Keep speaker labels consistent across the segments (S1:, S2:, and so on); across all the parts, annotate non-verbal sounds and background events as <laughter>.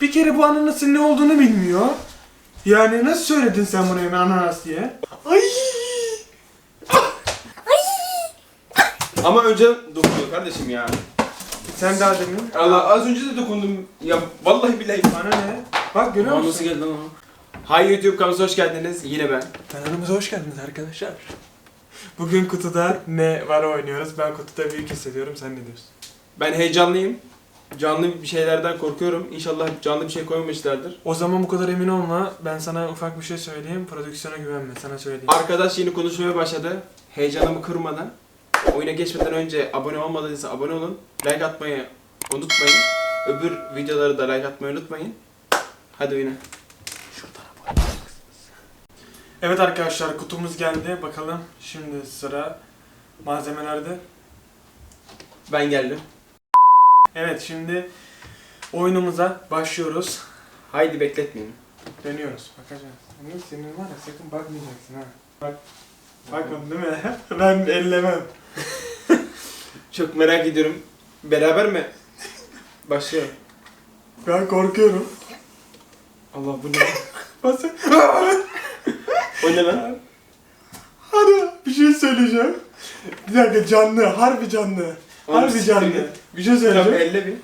S1: Bir kere bu ananasın ne olduğunu bilmiyor. Yani nasıl söyledin sen buna hemen ananas diye? Ay!
S2: Ama önce dokunuyor kardeşim ya.
S1: Sen daha demin.
S2: Allah az önce de dokundum. Ya vallahi billahi.
S1: Bana ne? Bak görüyor musun?
S2: nasıl geldi lan o? Hay YouTube kanalımıza hoş geldiniz. Yine ben.
S1: Kanalımıza hoş geldiniz arkadaşlar. Bugün kutuda ne var oynuyoruz. Ben kutuda büyük hissediyorum. Sen ne diyorsun?
S2: Ben heyecanlıyım. Canlı bir şeylerden korkuyorum. İnşallah canlı bir şey koymamışlardır.
S1: O zaman bu kadar emin olma. Ben sana ufak bir şey söyleyeyim. Prodüksiyona güvenme. Sana söyleyeyim.
S2: Arkadaş yeni konuşmaya başladı. Heyecanımı kırmadan. Oyuna geçmeden önce abone olmadıysa abone olun. Like atmayı unutmayın. Öbür videoları da like atmayı unutmayın. Hadi oyuna.
S1: Evet arkadaşlar kutumuz geldi. Bakalım şimdi sıra malzemelerde.
S2: Ben geldim.
S1: Evet şimdi oyunumuza başlıyoruz.
S2: Haydi bekletmeyin.
S1: Dönüyoruz. Bakacağız. Emin senin var ya sakın bakmayacaksın ha. Bak. Bakmadın değil mi? <laughs> ben ellemem. <laughs>
S2: Çok merak ediyorum. Beraber mi? Başlayalım.
S1: Ben korkuyorum.
S2: Allah bu ne? <laughs>
S1: Basın.
S2: O ne lan?
S1: Hadi bir şey söyleyeceğim. Bir dakika canlı, harbi canlı. Harbi canlı.
S2: git.
S1: Bir şey söyleyeceğim.
S2: elle bir.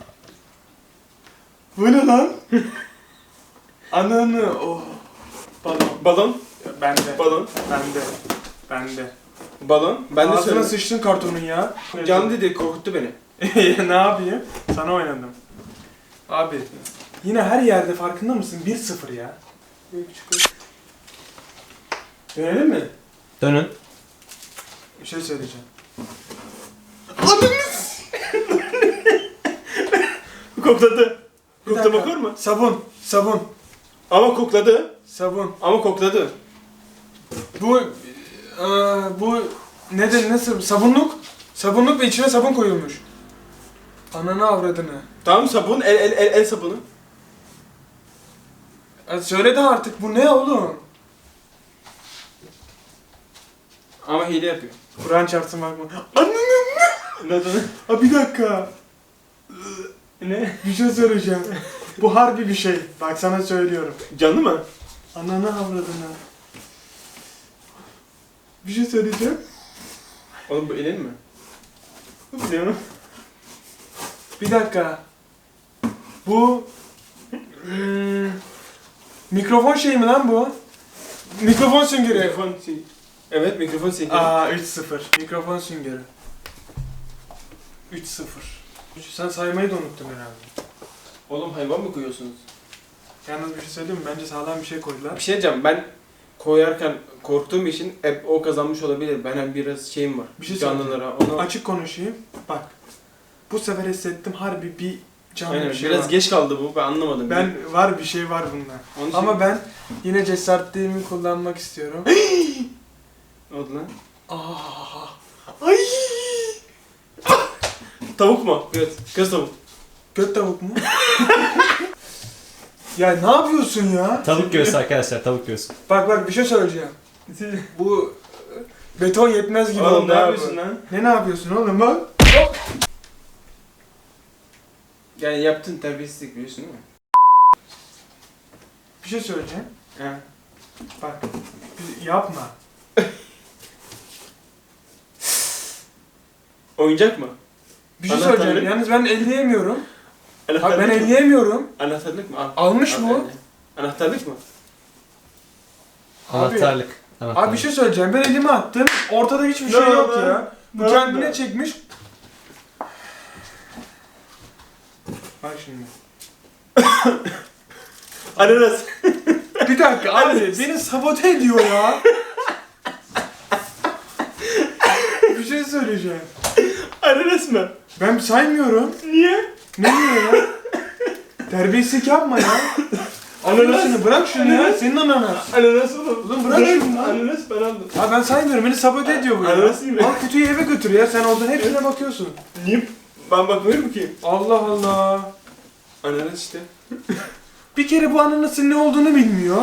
S1: Bu ne lan? <laughs> Ananı oh. Balon.
S2: Balon.
S1: Bende.
S2: Balon.
S1: Bende. Bende.
S2: Balon. Ben de
S1: Ağzına
S2: söyledim.
S1: sıçtın kartonun ya.
S2: Canlı dedi korkuttu beni. <laughs>
S1: ne yapayım? Sana oynadım. Abi yine her yerde farkında mısın? 1-0 ya. Dönelim mi?
S2: Dönün.
S1: Bir şey söyleyeceğim.
S2: Kokladı.
S1: Bir
S2: Kokla
S1: dakika.
S2: bakar mı?
S1: Sabun, sabun,
S2: Ama kokladı.
S1: sabun.
S2: Ama kokladı.
S1: Bu eee, bu neden nasıl sabunluk? Sabunluk ve içine sabun koyulmuş. Ananı avradını.
S2: Tamam sabun, el el el, el sabunu.
S1: Ya söyle de artık bu ne oğlum?
S2: Ama hile yapıyor.
S1: Kur'an çarpsın bakma. Ananı
S2: Ne oldu?
S1: Ha bir dakika.
S2: Ne?
S1: Bir şey söyleyeceğim. bu harbi bir şey. Bak sana söylüyorum.
S2: Canlı mı?
S1: Ananı avradını. Bir şey söyleyeceğim.
S2: Oğlum bu elin mi? Bu ne?
S1: Bir dakika. Bu hmm, mikrofon şey mi lan bu? Mikrofon süngeri.
S2: Mikrofon şey. Evet mikrofon şey.
S1: Aa 3-0. Mikrofon süngeri. 3-0. Sen saymayı da unuttun herhalde.
S2: Oğlum hayvan mı koyuyorsunuz?
S1: Yalnız bir şey söyleyeyim mi? Bence sağlam bir şey
S2: Bir
S1: koydular.
S2: şey diyeceğim ben koyarken korktuğum için hep o kazanmış olabilir. Benim biraz şeyim var.
S1: Bir şey
S2: Canlılara. Onu...
S1: Açık konuşayım. Bak. Bu sefer hissettim harbi bir canlı
S2: Aynen,
S1: bir şey
S2: biraz
S1: var.
S2: geç kaldı bu ben anlamadım.
S1: Ben var bir şey var bunda.
S2: Onun için-
S1: Ama ben yine cesaretliğimi kullanmak istiyorum. <gasps>
S2: Ne oldu lan?
S1: Aa, ay!
S2: Tavuk mu? Evet. Kız tavuk.
S1: Göt tavuk mu? <laughs> ya ne yapıyorsun ya?
S3: Tavuk göğsü arkadaşlar, tavuk göğsü.
S1: Bak bak bir şey söyleyeceğim. <laughs> Bu beton yetmez gibi
S2: Oğlum
S1: oldu
S2: ne
S1: abi.
S2: yapıyorsun lan?
S1: Ne ne yapıyorsun oğlum bak?
S2: Yani yaptın terbiyesizlik biliyorsun değil mi?
S1: Bir şey söyleyeceğim.
S2: He.
S1: Bak yapma.
S2: Oyuncak mı?
S1: Bir şey
S2: Anahtarlık.
S1: söyleyeceğim. Yalnız ben elleyemiyorum. Bak ben
S2: Anahtarlık mı?
S1: elleyemiyorum.
S2: Anahtarlık mı? Al.
S1: Almış
S2: Al
S1: bu.
S2: eline. Anahtarlık mı?
S1: Abi-
S3: Anahtarlık. Anahtarlık.
S1: Abi bir şey söyleyeceğim. Ben elimi attım. Ortada hiçbir şey
S2: Ne
S1: yok
S2: oldu?
S1: ya. Bu
S2: Ne
S1: kendine
S2: oldu?
S1: çekmiş. Bak şimdi. <coughs>
S2: Ananas. <coughs>
S1: Bir dakika abi beni sabote ediyor ya. <coughs> bir şey söyleyeceğim. <laughs>
S2: Ananas mı?
S1: Ben saymıyorum.
S2: Niye?
S1: Ne diyor ya? Terbiyesizlik yapma ya.
S2: Ananas.
S1: Şunu bırak şunu ya. Senin ananas.
S2: Ananas oğlum.
S1: Oğlum bırak şunu lan.
S2: Ananas ben aldım.
S1: Ha ben saymıyorum. Beni sabote ediyor bu ya.
S2: Ananas mi?
S1: Al kutuyu eve götür ya. Sen oradan hepsine bakıyorsun.
S2: Niye? Ben bakmıyorum ki.
S1: Allah Allah.
S2: Ananas işte. <laughs>
S1: Bir kere bu ananasın ne olduğunu bilmiyor.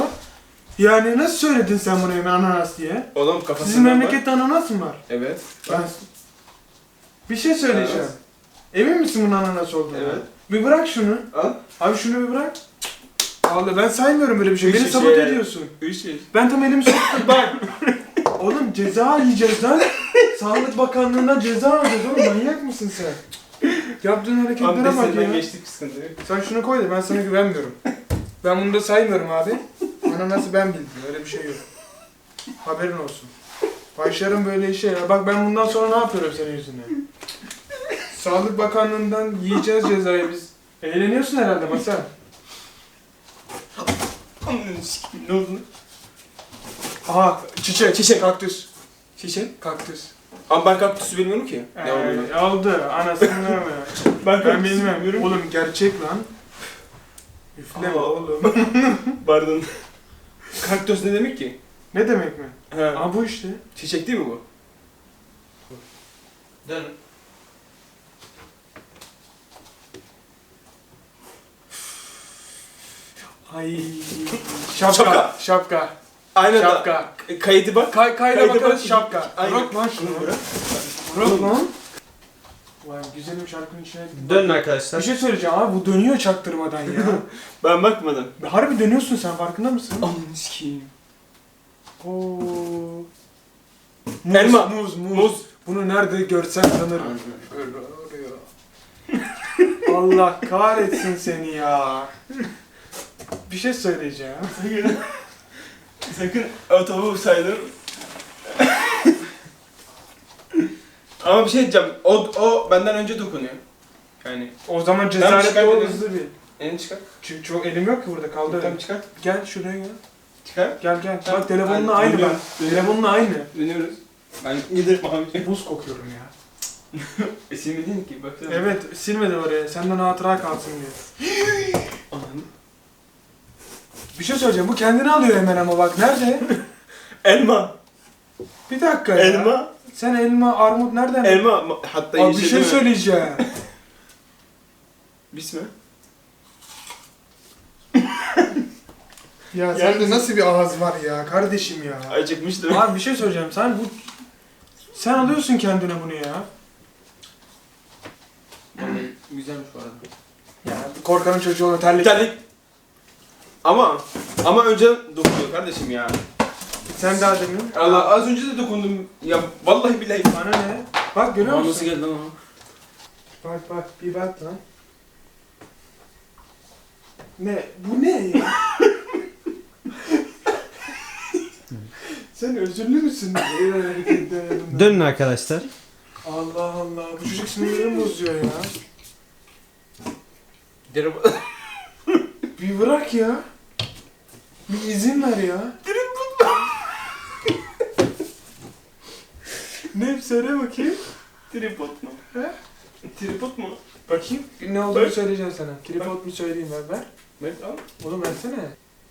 S1: Yani nasıl söyledin sen buna hemen ananas diye?
S2: Oğlum kafasında
S1: Sizin memlekette ananas mı var?
S2: Evet.
S1: Ben... Bir şey söyleyeceğim.
S2: Ananas.
S1: Emin misin bunun ananas olduğunu?
S2: Evet.
S1: Bir bırak şunu.
S2: Al.
S1: Abi şunu bir bırak. Allah ben saymıyorum böyle bir şey.
S2: Üç
S1: Beni sabote ediyorsun.
S2: Üç.
S1: Ben tam elimi soktum <laughs> bak. Oğlum ceza yiyeceğiz lan. <laughs> Sağlık Bakanlığı'ndan ceza alacağız oğlum manyak mısın sen? Yaptığın hareketlere bak ya.
S2: geçtik sıkıntı yok.
S1: Sen şunu koy da ben sana güvenmiyorum. Ben bunu da saymıyorum abi. Bana nasıl ben bildim öyle bir şey yok. Haberin olsun. Başlarım böyle işe ya. Bak ben bundan sonra ne yapıyorum senin yüzünden. Sağlık Bakanlığı'ndan yiyeceğiz cezayı biz. Eğleniyorsun herhalde masa.
S2: ne oldu?
S1: Aha çiçek.
S2: Çiçek.
S1: Kaktüs.
S2: Şişe.
S1: Kaktüs.
S2: Ama ben kaktüsü bilmiyorum ki. Ne olduğunu.
S1: Ee, aldı anasını mı? <laughs>
S2: Ben
S1: ben bilmem. Oğlum gerçek lan. Üfleme
S2: Aa.
S1: oğlum. <laughs>
S2: Pardon. Kaktüs ne demek ki?
S1: ne demek mi?
S2: He.
S1: Aa bu işte.
S2: Çiçek değil mi bu? Dön.
S1: Ay. Şapka.
S2: Şapka.
S1: Şapka.
S2: Aynen
S1: Şapka.
S2: da. Kayıtı bak.
S1: Kay kayda
S2: Kayda
S1: bakalım
S2: bak.
S1: şapka.
S2: Aynen.
S1: Bırak lan şunu.
S2: Bırak.
S1: Bırak lan. Vay güzelim şarkının içine.
S3: Dönün
S1: Bir
S3: arkadaşlar.
S1: şey söyleyeceğim abi bu dönüyor çaktırmadan ya. <laughs>
S2: Ben bakmadım.
S1: Harbi dönüyorsun sen farkında mısın?
S2: Aman sikeyim.
S1: Oo. Muz,
S2: Elma.
S1: Muz, muz.
S2: Muz.
S1: Bunu nerede görsem tanırım. <laughs> Allah kahretsin seni ya. Bir şey söyleyeceğim. <laughs>
S2: Sakın. Sakın o tavuğu saydır. Ama bir şey diyeceğim. O, o benden önce dokunuyor. Yani
S1: O zaman
S2: Ben
S1: cesaretli
S2: çıkart
S1: ol
S2: dedim.
S1: hızlı bir.
S2: elini çıkar.
S1: Çünkü çok elim yok ki burada kaldı.
S2: Tamam çıkar.
S1: Gel şuraya gel.
S2: Çıkar.
S1: Gel gel.
S2: Tamam.
S1: Bak telefonla
S2: Hadi,
S1: aynı bak.
S2: dönüyoruz.
S1: Telefonla aynı.
S2: Dönüyoruz. Ben giderim abi. <laughs>
S1: Buz kokuyorum ya. <laughs>
S2: E silmedin ki baksana.
S1: Evet silmedi oraya. Senden hatıra kalsın diye. Bir şey söyleyeceğim. Bu kendini alıyor hemen ama bak. Nerede? <laughs>
S2: Elma.
S1: Bir dakika ya.
S2: Elma.
S1: Sen elma, armut nereden?
S2: Elma. ma- Hatta
S1: Abi bir şey
S2: değil mi?
S1: söyleyeceğim. <laughs>
S2: Bismi.
S1: ya <laughs>
S2: Yani-
S1: sende nasıl bir ağız var ya kardeşim ya.
S2: Acıkmıştım.
S1: Abi bir şey söyleyeceğim. Sen bu sen alıyorsun kendine bunu ya.
S2: Güzelmiş bu arada.
S1: Ya korkanın çocuğu ona terlik.
S2: Terlik. Ama ama önce dokunuyor kardeşim ya.
S1: Sen daha demin.
S2: Allah az önce de dokundum. Ya vallahi billahi.
S1: Bana ne? Bak görüyor
S2: Aa,
S1: musun?
S2: Nasıl geldi lan o?
S1: Bak bak bir bak lan. Ne? Bu ne ya? Sen özürlü müsün?
S3: Dönün arkadaşlar.
S1: Allah Allah. Bu çocuk sinirlerimi bozuyor ya.
S2: Derim. <laughs>
S1: Bir bırak ya. Bir izin ver ya. <laughs> ne söyle bakayım.
S2: Tripod mu?
S1: He?
S2: Tripod mu?
S1: Bakayım. Ne olduğunu
S2: Bak.
S1: söyleyeceğim sana. Tripod mu söyleyeyim ben ver.
S2: Ben al.
S1: Oğlum versene.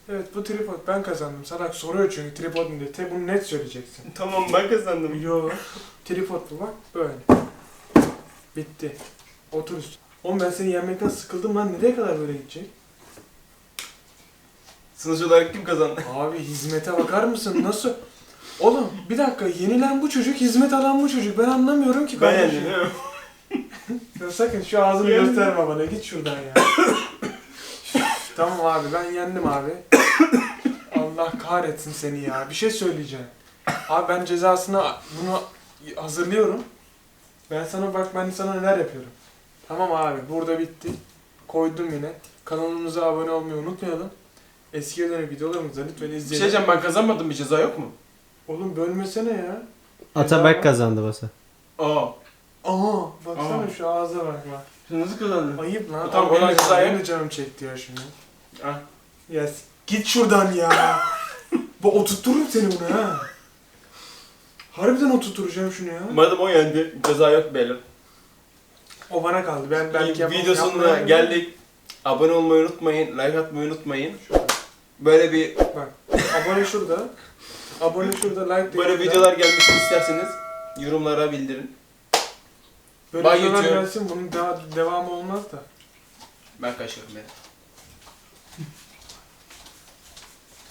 S1: Evet bu tripod ben kazandım. Salak soruyor çünkü tripod mu diye. Te bunu net söyleyeceksin. <laughs>
S2: Tamam ben kazandım.
S1: Yo. tripod bu bak böyle. Bitti. Otur üstüne. Oğlum ben seni yenmekten sıkıldım lan. Nereye kadar böyle gidecek?
S2: Sonuç olarak kim kazandı?
S1: Abi hizmete bakar mısın? Nasıl? Oğlum bir dakika yenilen bu çocuk, hizmet alan bu çocuk. Ben anlamıyorum ki
S2: Ben
S1: kardeşim.
S2: değil mi? <laughs>
S1: Ya sakın şu ağzını
S2: Yendim.
S1: gösterme bana. Git şuradan ya. <coughs> tamam abi ben yendim abi. Allah kahretsin seni ya. Bir şey söyleyeceğim. Abi ben cezasını bunu hazırlıyorum. Ben sana bak ben sana neler yapıyorum. Tamam abi burada bitti. Koydum yine. Kanalımıza abone olmayı unutmayalım. Eskiye dönük videolarımızı lütfen
S2: Bir şey
S1: izleyin.
S2: diyeceğim ben kazanmadım bir ceza yok mu?
S1: Oğlum bölmesene ya.
S3: Atabek kazandı basa.
S2: Aa.
S1: Aha baksana
S2: Aa.
S1: şu ağza bak bak.
S2: Sen nasıl kazandın?
S1: Ayıp lan.
S2: Tamam,
S1: Abi,
S2: ona
S1: benim
S2: ceza
S1: benim de canım çekti ya şimdi.
S2: Ah.
S1: Yes. Git şuradan ya. <laughs> Bu oturturum seni buna ha. Harbiden oturtturacağım şunu ya.
S2: Madem o yendi ceza yok beyler.
S1: O bana kaldı. Ben belki yapam-
S2: Videosunda geldik. Abone olmayı unutmayın, like atmayı unutmayın. Böyle bir
S1: Abone şurada. Abone şurada, like de
S2: böyle videolar gelmesini isterseniz yorumlara bildirin.
S1: Böyle
S2: Bay
S1: videolar
S2: YouTube.
S1: gelsin bunun daha devamı olmaz da.
S2: Ben kaçıyorum ya.